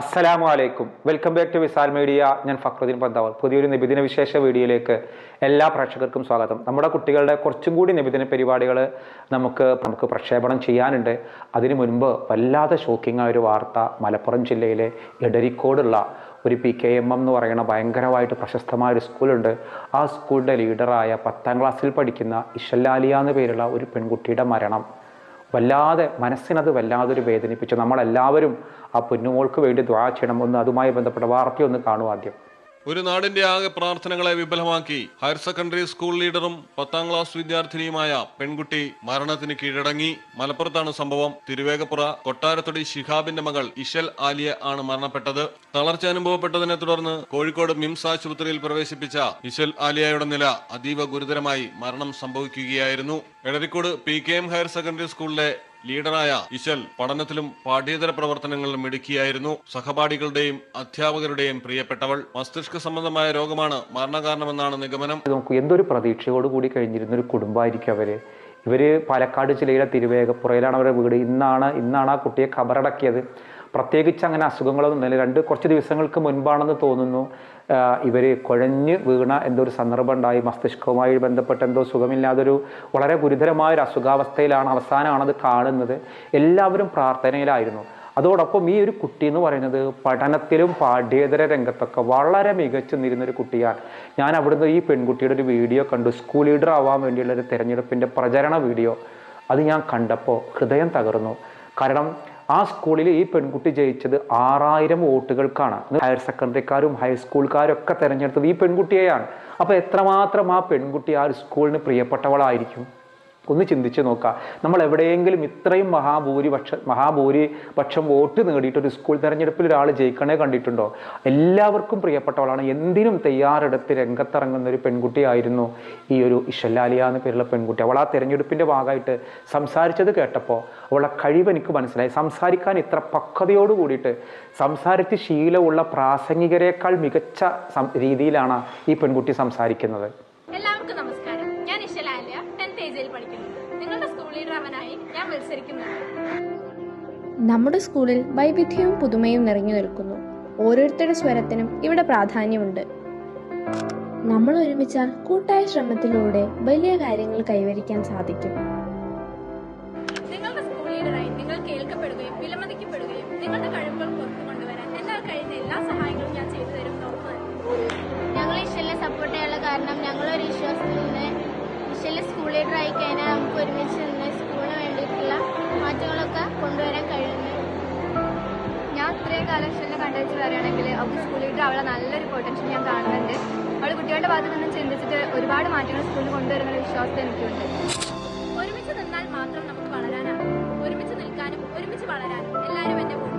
അസ്സലാമു അലൈക്കും welcome back to Visal media. ഞാൻ ഫക്രുദ്ദീൻ പന്താവർ. പുതിയൊരു നിബിദിന വിശേഷ വീഡിയോയിലേക്ക് എല്ലാ പ്രേക്ഷകർക്കും സ്വാഗതം. നമ്മുടെ കുട്ടികളുടെ കുറച്ചും കൂടി നിബിദിന പരിപാടികൾ നമുക്ക് നമുക്ക് പ്രക്ഷേപണം ചെയ്യാനുണ്ട്. അതിനു മുൻപ് വല്ലാതെ ഷോക്കിംഗ് ആയ ഒരു വാർത്ത മലപ്പുറം ജില്ലയിലെ എടരിക്കോടുള്ള ഒരു പി കെ എം എം എന്ന് പറയുന്ന ഭയങ്കരമായിട്ട് പ്രശസ്തമായ ഒരു സ്കൂളുണ്ട് ആ സ്കൂളിന്റെ ലീഡറായ പത്താം ക്ലാസ്സിൽ പഠിക്കുന്ന ഇഷല്ലാലിയ എന്ന പേരുള്ള ഒരു പെൺകുട്ടിയുടെ മരണം. വല്ലാതെ മനസ്സിനത് വല്ലാതൊരു വേദനിപ്പിച്ചു. നമ്മളെല്ലാവരും ആ പൊന്നുമോൾക്ക് വേണ്ടി ദ്വാ ചെയ്യണം. ഒന്ന് അതുമായി ബന്ധപ്പെട്ട വാർത്തയൊന്ന് കാണും ആദ്യം. ഒരു നാടിന്റെ ആകെ പ്രാർത്ഥനകളെ വിപുലമാക്കി ഹയർ സെക്കൻഡറി സ്കൂൾ ലീഡറും പത്താം ക്ലാസ് വിദ്യാർത്ഥിനിയുമായ പെൺകുട്ടി മരണത്തിന് കീഴടങ്ങി. മലപ്പുറത്താണ് സംഭവം. തിരുവേഗപ്പുറ കൊട്ടാരത്തൊടി ശിഹാബിന്റെ മകൾ ഇഷൽ ആലിയ ആണ് മരണപ്പെട്ടത്. തളർച്ച അനുഭവപ്പെട്ടതിനെ തുടർന്ന് കോഴിക്കോട് മിംസ് ആശുപത്രിയിൽ പ്രവേശിപ്പിച്ച ഇഷൽ ആലിയയുടെ നില അതീവ ഗുരുതരമായി മരണം സംഭവിക്കുകയായിരുന്നു. Edarikode P K M higher secondary സ്കൂളിലെ ലീഡറായ ഇശൽ പഠനത്തിലും പാഠ്യേതര പ്രവർത്തനങ്ങളിലും മിടുക്കിയായിരുന്നു. സഹപാഠികളുടെയും അധ്യാപകരുടെയും പ്രിയപ്പെട്ടവൾ. മസ്തിഷ്ക സംബന്ധമായ രോഗമാണ് മരണകാരണമെന്നാണ് നിഗമനം. നമുക്ക് എന്തൊരു പ്രതീക്ഷയോട് കൂടി കഴിഞ്ഞിരുന്ന ഒരു കുടുംബമായിരിക്കും അവർ. ഇവർ പാലക്കാട് ജില്ലയിലെ തിരുവേഗപ്പുറയിലാണ് അവരുടെ വീട്. ഇന്നാണ് ഇന്നാണ് ആ കുട്ടിയെ ഖബറടക്കിയത് പ്രത്യേകിച്ച് അങ്ങനെ അസുഖങ്ങളൊന്നും ഇല്ല. രണ്ട് കുറച്ച് ദിവസങ്ങൾക്ക് മുൻപാണെന്ന് തോന്നുന്നു ഇവർ കുഴഞ്ഞ് വീണ എന്തോ ഒരു സന്ദർഭം ഉണ്ടായി. മസ്തിഷ്കവുമായി ബന്ധപ്പെട്ട് എന്തോ സുഖമില്ലാതൊരു വളരെ ഗുരുതരമായ ഒരു അസുഖാവസ്ഥയിലാണ് അവസാനമാണത് കാണുന്നത്. എല്ലാവരും പ്രാർത്ഥനയിലായിരുന്നു. അതോടൊപ്പം ഈ ഒരു കുട്ടി എന്ന് പറയുന്നത് പഠനത്തിലും പാഠ്യേതര രംഗത്തൊക്കെ വളരെ മികച്ചു നിന്നിരുന്ന ഒരു കുട്ടിയാണ്. ഞാൻ അവിടുന്ന് ഈ പെൺകുട്ടിയുടെ ഒരു വീഡിയോ കണ്ടു. സ്കൂൾ ലീഡർ ആവാൻ വേണ്ടിയുള്ള ഒരു തിരഞ്ഞെടുപ്പിന്റെ പ്രചരണ വീഡിയോ. അത് ഞാൻ കണ്ടപ്പോൾ ഹൃദയം തകർന്നു. കാരണം ആ സ്കൂളിൽ ഈ പെൺകുട്ടി ജയിച്ചത് ആറായിരം വോട്ടുകൾക്കാണ്. ഹയർ സെക്കൻഡറിക്കാരും ഹൈസ്കൂൾക്കാരും ഒക്കെ തിരഞ്ഞെടുത്തത് ഈ പെൺകുട്ടിയെയാണ്. അപ്പോൾ എത്രമാത്രം ആ പെൺകുട്ടി ആ സ്കൂളിന് പ്രിയപ്പെട്ടവളായിരിക്കും? ഒന്ന് ചിന്തിച്ച് നോക്കുക നമ്മൾ എവിടെയെങ്കിലും ഇത്രയും മഹാഭൂരിപക്ഷ മഹാഭൂരിപക്ഷം വോട്ട് നേടിയിട്ട് ഒരു സ്കൂൾ തെരഞ്ഞെടുപ്പിൽ ഒരാൾ ജയിക്കണേ കണ്ടിട്ടുണ്ടോ? എല്ലാവർക്കും പ്രിയപ്പെട്ടവളാണ്. എന്തിനും തയ്യാറെടുത്ത് രംഗത്തിറങ്ങുന്ന ഒരു പെൺകുട്ടിയായിരുന്നു ഈ ഒരു ഇഷല്ലാലിയ എന്ന പേരുള്ള പെൺകുട്ടി. അവൾ ആ തെരഞ്ഞെടുപ്പിന്റെ ഭാഗമായിട്ട് സംസാരിച്ചത് കേട്ടപ്പോൾ അവളെ കഴിവ് എനിക്ക് മനസ്സിലായി. സംസാരിക്കാൻ ഇത്ര പക്വതയോട് കൂടിയിട്ട് സംസാരിച്ച് ശീലമുള്ള പ്രാസംഗികരേക്കാൾ മികച്ച രീതിയിലാണ് ഈ പെൺകുട്ടി സംസാരിക്കുന്നത്. നമ്മുടെ സ്കൂളിൽ വൈവിധ്യവും പുതുമയും നിറഞ്ഞു നിൽക്കുന്നു. ഓരോരുത്തരുടെ സ്വരത്തിനും ഇവിടെ പ്രാധാന്യമുണ്ട്. നമ്മൾ ഒരുമിച്ചാൽ കൂട്ടായ ശ്രമത്തിലൂടെ വലിയ കാര്യങ്ങൾ കൈവരിക്കാൻ സാധിക്കും. നിങ്ങളുടെ സ്കൂൾ ലീഡറായി നിങ്ങൾ കേൾക്കപ്പെടുകയും വിലമതിക്കപ്പെടുകയും നിങ്ങളുടെ കഴിവുകൾ പുറത്തു കൊണ്ടുവരാൻ എന്നാൽ കഴിയുന്ന എല്ലാ സഹായങ്ങളും ഞാൻ ചെയ്തു തരും ഉറപ്പ് ഞങ്ങൾ സപ്പോർട്ട് ചെയ്യാനുള്ള കാരണം ഞങ്ങളൊരു വിശ്വാസത്തിൽ നിന്ന് ഇഷൽ സ്കൂൾ ലീഡർ ആയി കഴിഞ്ഞാൽ നമുക്ക് ഒരുമിച്ച് നിന്ന് സ്കൂളിന് വേണ്ടിയിട്ടുള്ള മാറ്റങ്ങളൊക്കെ ഞാൻ കണ്ടിട്ട് പറയുകയാണെങ്കിൽ അവൾക്ക് സ്കൂൾ ലീഡർ അവളെ നല്ലൊരു പൊട്ടൻഷ്യൽ ഞാൻ കാണുന്നുണ്ട്. അവൾ കുട്ടികളുടെ ഭാഗത്ത് നിന്നും ചിന്തിച്ചിട്ട് ഒരുപാട് മാറ്റങ്ങൾ സ്കൂളിൽ കൊണ്ടുവരുന്ന വിശ്വാസം എനിക്കുണ്ട്. ഒരുമിച്ച് നിന്നാൽ മാത്രം നമുക്ക് വളരാനാകും. ഒരുമിച്ച് നിൽക്കാനും ഒരുമിച്ച് വളരാനും എല്ലാവരും എന്നെ വോട്ട്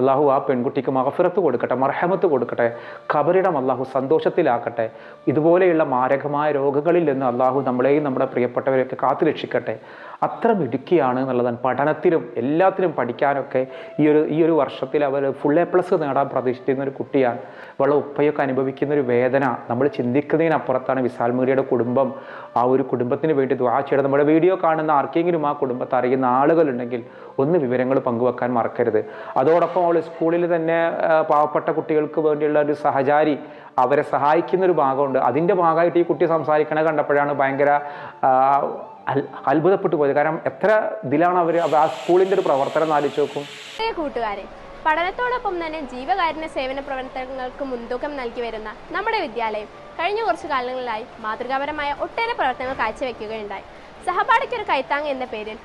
അള്ളാഹു ആ പെൺകുട്ടിക്ക് മഹഫിറത്ത് കൊടുക്കട്ടെ മർഹമത്ത് കൊടുക്കട്ടെ ഖബറിടം അള്ളാഹു സന്തോഷത്തിലാക്കട്ടെ ഇതുപോലെയുള്ള മാരകമായ രോഗങ്ങളിൽ നിന്ന് അള്ളാഹു നമ്മളെയും നമ്മുടെ പ്രിയപ്പെട്ടവരെയൊക്കെ കാത്തു രക്ഷിക്കട്ടെ അത്ര മിടുക്കിയാണ് എന്നുള്ളതാണ് പഠനത്തിലും എല്ലാത്തിലും പഠിക്കാനൊക്കെ ഈ ഒരു ഈ ഒരു വർഷത്തിൽ അവർ ഫുൾ എ പ്ലസ് നേടാൻ പ്രതീക്ഷിക്കുന്ന ഒരു കുട്ടിയാണ്. വളരെ ഉപ്പയൊക്കെ അനുഭവിക്കുന്ന ഒരു വേദന. നമ്മൾ ചിന്തിക്കുന്നതിനപ്പുറത്താണ് വിശാൽ മീഡിയയുടെ കുടുംബം. ആ ഒരു കുടുംബത്തിന് വേണ്ടി ദ്വാ ചെയ്യണം. നമ്മുടെ വീഡിയോ കാണുന്ന ആർക്കെങ്കിലും ആ കുടുംബത്തെ അറിയുന്ന ആളുകളുണ്ടെങ്കിൽ ഒന്ന് വിവരങ്ങൾ പങ്കുവെക്കാൻ മറക്കരുത്. അതോടൊപ്പം അവൾ സ്കൂളിൽ തന്നെ പാവപ്പെട്ട കുട്ടികൾക്ക് വേണ്ടിയുള്ള ഒരു സഹചാരി അവരെ സഹായിക്കുന്ന ഒരു ഭാഗമുണ്ട്. അതിന്റെ ഭാഗമായിട്ട് ഈ കുട്ടി സംസാരിക്കണ കണ്ടപ്പോഴാണ് ഭയങ്കര അത്ഭുതപ്പെട്ടു പോയത്. കാരണം എത്ര ഇതിലാണ് അവർ ആ സ്കൂളിന്റെ ഒരു പ്രവർത്തനം ആലോചിച്ച് നോക്കും. കൂട്ടുകാരെ പഠനത്തോടൊപ്പം തന്നെ ജീവകാരുണ്യ സേവന പ്രവർത്തനങ്ങൾക്ക് മുൻതൂക്കം നൽകി വരുന്ന നമ്മുടെ വിദ്യാലയം കഴിഞ്ഞ കുറച്ച് കാലങ്ങളിലായി മാതൃകാപരമായ ഒട്ടേറെ പ്രവർത്തനങ്ങൾ കാഴ്ചവെക്കുകയുണ്ടായി. സഹപാഠിക്കൊരു കൈത്താങ് എന്ന പേരിൽ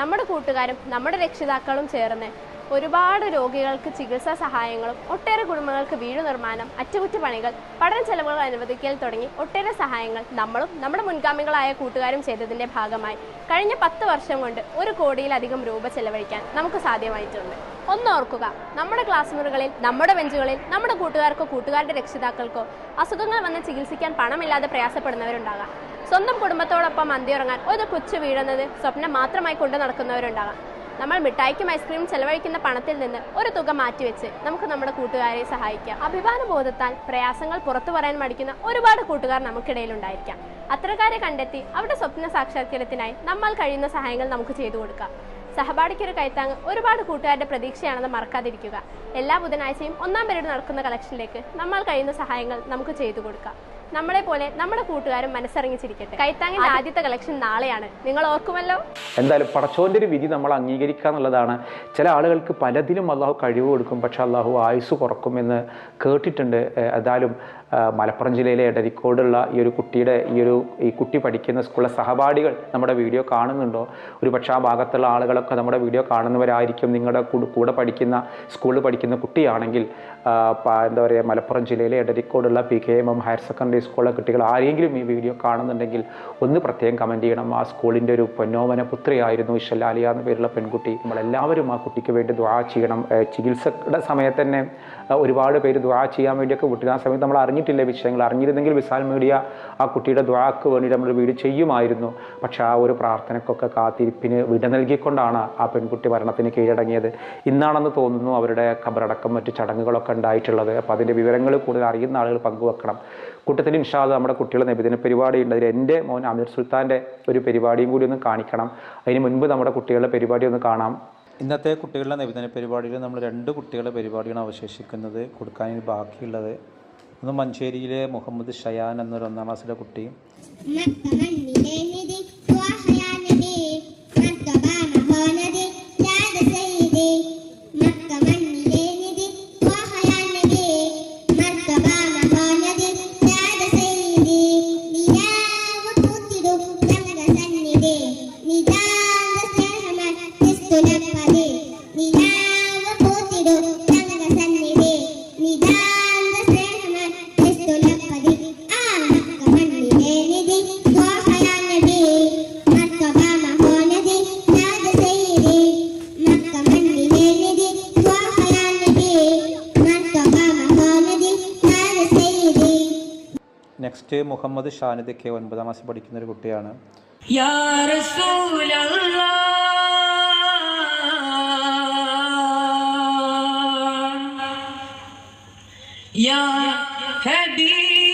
നമ്മുടെ കൂട്ടുകാരും നമ്മുടെ രക്ഷിതാക്കളും ചേർന്ന് ഒരുപാട് രോഗികൾക്ക് ചികിത്സാ സഹായങ്ങളും ഒട്ടേറെ കുടുംബങ്ങൾക്ക് വീട് നിർമ്മാണം അറ്റകുറ്റപ്പണികൾ പഠന ചെലവുകൾ അനുവദിക്കൽ തുടങ്ങി ഒട്ടേറെ സഹായങ്ങൾ നമ്മളും നമ്മുടെ മുൻഗാമികളായ കൂട്ടുകാരും ചെയ്തതിന്റെ ഭാഗമായി. കഴിഞ്ഞ പത്ത് വർഷം കൊണ്ട് ഒരു കോടിയിലധികം രൂപ ചെലവഴിക്കാൻ നമുക്ക് സാധ്യമായിട്ടുണ്ട്. ഒന്നോർക്കുക നമ്മുടെ ക്ലാസ് മുറികളിൽ നമ്മുടെ ബെഞ്ചുകളിൽ നമ്മുടെ കൂട്ടുകാർക്കോ കൂട്ടുകാരുടെ രക്ഷിതാക്കൾക്കോ അസുഖങ്ങൾ വന്ന് ചികിത്സിക്കാൻ പണമില്ലാതെ പ്രയാസപ്പെടുന്നവരുണ്ടാകാം. സ്വന്തം കുടുംബത്തോടൊപ്പം അന്തിയുറങ്ങാൻ ഒരു കൊച്ചു വീഴുന്നത് സ്വപ്നം മാത്രമായി കൊണ്ടു നടക്കുന്നവരുണ്ടാകാം. നമ്മൾ മിഠായിക്കും ഐസ്ക്രീമും ചെലവഴിക്കുന്ന പണത്തിൽ നിന്ന് ഒരു തുക മാറ്റിവെച്ച് നമുക്ക് നമ്മുടെ കൂട്ടുകാരെ സഹായിക്കാം. അഭിമാന ബോധത്താൽ പ്രയാസങ്ങൾ പുറത്തു പറയാൻ മടിക്കുന്ന ഒരുപാട് കൂട്ടുകാർ നമുക്കിടയിലുണ്ടായിരിക്കാം അത്തരക്കാരെ കണ്ടെത്തി അവരുടെ സ്വപ്ന സാക്ഷാത്കാരത്തിനായി നമ്മൾ കഴിയുന്ന സഹായങ്ങൾ നമുക്ക് ചെയ്തു കൊടുക്കാം. സഹപാഠിക്കൊരു കൈത്താങ് ഒരുപാട് കൂട്ടുകാരുടെ പ്രതീക്ഷയാണെന്ന് മറക്കാതിരിക്കുക. എല്ലാ ബുധനാഴ്ചയും ഒന്നാം പീരീഡ് നടക്കുന്ന കളക്ഷനിലേക്ക് നമ്മൾ കഴിയുന്ന സഹായങ്ങൾ നമുക്ക് ചെയ്തു കൊടുക്കാം. നമ്മളെ പോലെ നമ്മുടെ കൂട്ടുകാരും മനസ്സറിഞ്ഞിച്ചിരിക്കട്ടെ. കൈത്താങ്ങിന്റെ ആദ്യത്തെ കളക്ഷൻ നാളെയാണ്. നിങ്ങൾ ഓർക്കുമല്ലോ? എന്തായാലും പടച്ചോന്റെ ഒരു വിധി നമ്മൾ അംഗീകരിക്കുക എന്നുള്ളതാണ്. ചില ആളുകൾക്ക് പലതിലും അള്ളാഹു കഴിവ് കൊടുക്കും പക്ഷെ അള്ളാഹു ആയുസ് കുറക്കും എന്ന് കേട്ടിട്ടുണ്ട്. എന്തായാലും മലപ്പുറം ജില്ലയിലെ എടരിക്കോടുള്ള ഈ ഒരു കുട്ടിയുടെ ഈ ഒരു ഈ കുട്ടി പഠിക്കുന്ന സ്കൂളിലെ സഹപാഠികൾ നമ്മുടെ വീഡിയോ കാണുന്നുണ്ടോ? ഒരു പക്ഷേ ആ ഭാഗത്തുള്ള ആളുകളൊക്കെ നമ്മുടെ വീഡിയോ കാണുന്നവരായിരിക്കും. നിങ്ങളുടെ കൂടെ- കൂടെ പഠിക്കുന്ന സ്കൂളിൽ പഠിക്കുന്ന കുട്ടിയാണെങ്കിൽ എന്താ പറയുക മലപ്പുറം ജില്ലയിലെ എടരിക്കോടുള്ള P K M M higher secondary സ്കൂളിലെ കുട്ടികൾ ആരെങ്കിലും ഈ വീഡിയോ കാണുന്നുണ്ടെങ്കിൽ ഒന്ന് പ്രത്യേകം കമന്റ് ചെയ്യണം. ആ സ്കൂളിന്റെ ഒരു പൊന്നോമന പുത്രിയായിരുന്നു ഇഷലാലിയ എന്ന പേരുള്ള പെൺകുട്ടി. നമ്മളെല്ലാവരും ആ കുട്ടിക്ക് വേണ്ടി ദ്വാ ചെയ്യണം. ചികിത്സയുടെ സമയത്ത് തന്നെ ഒരുപാട് പേര് ദ്വാ ചെയ്യാൻ വേണ്ടിയൊക്കെ വിട്ടു ആ സമയത്ത് നമ്മൾ അറിഞ്ഞിട്ടില്ല വിഷയങ്ങൾ. അറിഞ്ഞിരുന്നെങ്കിൽ വിശാൽ മീഡിയ ആ കുട്ടിയുടെ ദ്വാക്ക് വേണ്ടി നമ്മൾ വീട് ചെയ്യുമായിരുന്നു. പക്ഷേ ആ ഒരു പ്രാർത്ഥനയ്ക്കൊക്കെ കാത്തിരിപ്പിന് വിട നൽകിക്കൊണ്ടാണ് ആ പെൺകുട്ടി മരണത്തിന് കീഴടങ്ങിയത്. ഇന്നാണെന്ന് തോന്നുന്നു അവരുടെ ഖബറടക്കം മറ്റ് ചടങ്ങുകളൊക്കെ ഉണ്ടായിട്ടുള്ളത്. അപ്പോൾ അതിന്റെ വിവരങ്ങൾ കൂടുതൽ അറിയുന്ന ആളുകൾ പങ്കുവെക്കണം. കൂട്ടത്തിൽ ഇൻഷാദ് നമ്മുടെ കുട്ടികളുടെ നബിദിന പരിപാടി ഉണ്ട്. അതിൽ എന്റെ മോൻ അമീർ സുൽത്താന്റെ ഒരു പരിപാടിയും കൂടി ഒന്ന് കാണിക്കണം. അതിന് മുൻപ് നമ്മുടെ കുട്ടികളുടെ പരിപാടി ഒന്ന് കാണാം. ഇന്നത്തെ കുട്ടികളുടെ നബിദിന പരിപാടിയിൽ നമ്മൾ രണ്ട് കുട്ടികളുടെ പരിപാടിയാണ് അവശേഷിക്കുന്നത്. കൊടുക്കാൻ ബാക്കിയുള്ളത്. ഒന്ന് മഞ്ചേരിയിലെ മുഹമ്മദ് ഷയാൻ എന്നൊരു ഒന്നാം ക്ലാസ്സിലെ കുട്ടി. ഫസ്റ്റ് മുഹമ്മദ് ഷാനിദ് കെ ഒൻപതാം ക്ലാസ് പഠിക്കുന്ന ഒരു കുട്ടിയാണ്. യാ ഹബീബ്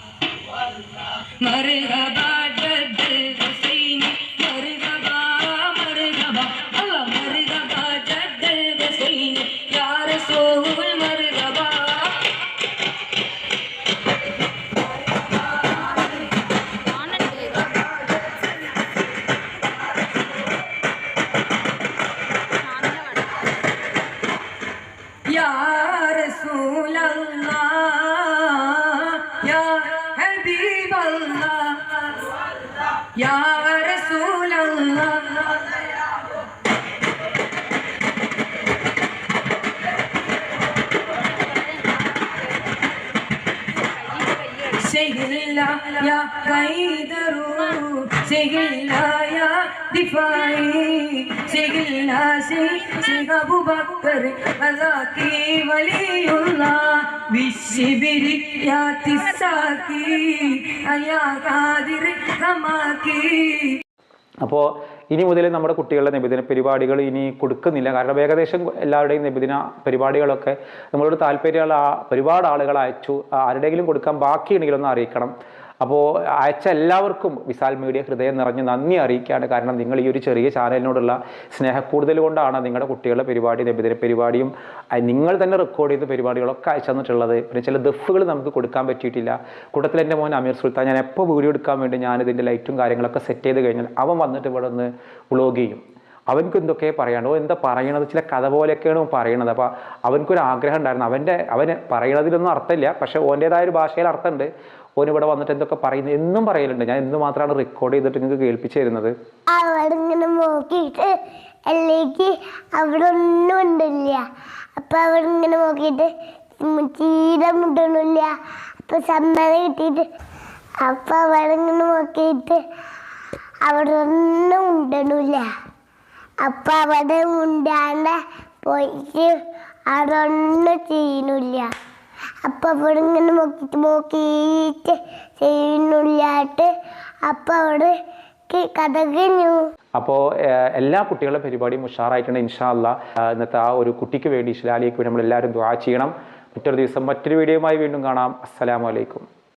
سهلا يا قيدر سهلا يا دفاعي سهلا سيغ ابو بكر ذاكي ولي الله بالشبر يا تساكي يا قادر كماكي അപ്പോൾ ഇനി മുതൽ നമ്മുടെ കുട്ടികളുടെ നബിദിന പരിപാടികൾ ഇനി കൊടുക്കുന്നില്ല കാരണം ഏകദേശം എല്ലാവരുടെയും നബിദിന പരിപാടികളൊക്കെ നമ്മളോട് താല്പര്യമുള്ള ആ ഒരുപാട് ആളുകൾ അയച്ചു ആരുടെയെങ്കിലും കൊടുക്കാൻ ബാക്കിയുണ്ടെങ്കിൽ ഒന്ന് അറിയിക്കണം അപ്പോൾ അയച്ച എല്ലാവർക്കും വിശാൽ മീഡിയ ഹൃദയം നിറഞ്ഞ് നന്ദി അറിയിക്കുകയാണ്. കാരണം നിങ്ങൾ ഈ ഒരു ചെറിയ ചാനലിനോടുള്ള സ്നേഹക്കൂടുതൽ കൊണ്ടാണ് നിങ്ങളുടെ കുട്ടികളുടെ പരിപാടി നബിദിന പരിപാടിയും നിങ്ങൾ തന്നെ റെക്കോർഡ് ചെയ്ത പരിപാടികളൊക്കെ അയച്ചു തന്നിട്ടുള്ളത്. പിന്നെ ചില ദഫുകൾ നമുക്ക് കൊടുക്കാൻ പറ്റിയിട്ടില്ല. കൂട്ടത്തിൽ എന്റെ മോൻ അമീർ സുൽത്താൻ ഞാൻ എപ്പോൾ വീഡിയോ എടുക്കാൻ വേണ്ടി ഞാനിതിന്റെ ലൈറ്റും കാര്യങ്ങളൊക്കെ സെറ്റ് ചെയ്ത് കഴിഞ്ഞാൽ അവൻ വന്നിട്ട് ഇവിടെ ഒന്ന് വ്ളോഗ് ചെയ്യും. അവൻക്ക് എന്തൊക്കെ പറയണോ എന്താ പറയണത്? ചില കഥ പോലെയൊക്കെയാണ് പറയണത്. അപ്പോൾ അവനക്കൊരു ആഗ്രഹം ഉണ്ടായിരുന്നു. അവന്റെ അവന് പറയണതിലൊന്നും അർത്ഥമില്ല. പക്ഷേ ഓന്റേതായ ഒരു ഭാഷയിൽ അർത്ഥമുണ്ട്. ഓൻ ഇവിടെ വന്നിട്ട് എന്തൊക്കെ പറയുന്നത്? എന്നും പറയലുണ്ട്. ഞാൻ എന്ന് മാത്രമാണ് റെക്കോർഡ് ചെയ്തിട്ട് നിങ്ങൾക്ക് കേൾപ്പിച്ചു തരുന്നത്. അവിടെ ഇങ്ങനെ നോക്കിയിട്ട് അല്ലെങ്കിൽ അപ്പൊ അവിടെ ഇങ്ങനെ പോയിട്ട് അവിടെ ഒന്നും ചെയ്യുന്നില്ല. അപ്പൊ അവിടെ ഇങ്ങനെ നോക്കിയിട്ട് നോക്കിയിട്ട് ചെയ്യുന്നില്ലാട്ട് അപ്പൊ അവിടെ കഥ കഴിഞ്ഞു അപ്പോൾ എല്ലാ കുട്ടികളുടെ പരിപാടിയും ഉഷാറായിട്ടുണ്ട് ഇൻഷാല്ല ഇന്നത്തെ ആ ഒരു കുട്ടിക്ക് വേണ്ടി ഇസ്ലാലിക്ക് വേണ്ടി നമ്മൾ എല്ലാവരും ദ്വാ ചെയ്യണം. മറ്റൊരു ദിവസം മറ്റൊരു വീഡിയോയുമായി വീണ്ടും കാണാം. അസ്സലാമലൈക്കും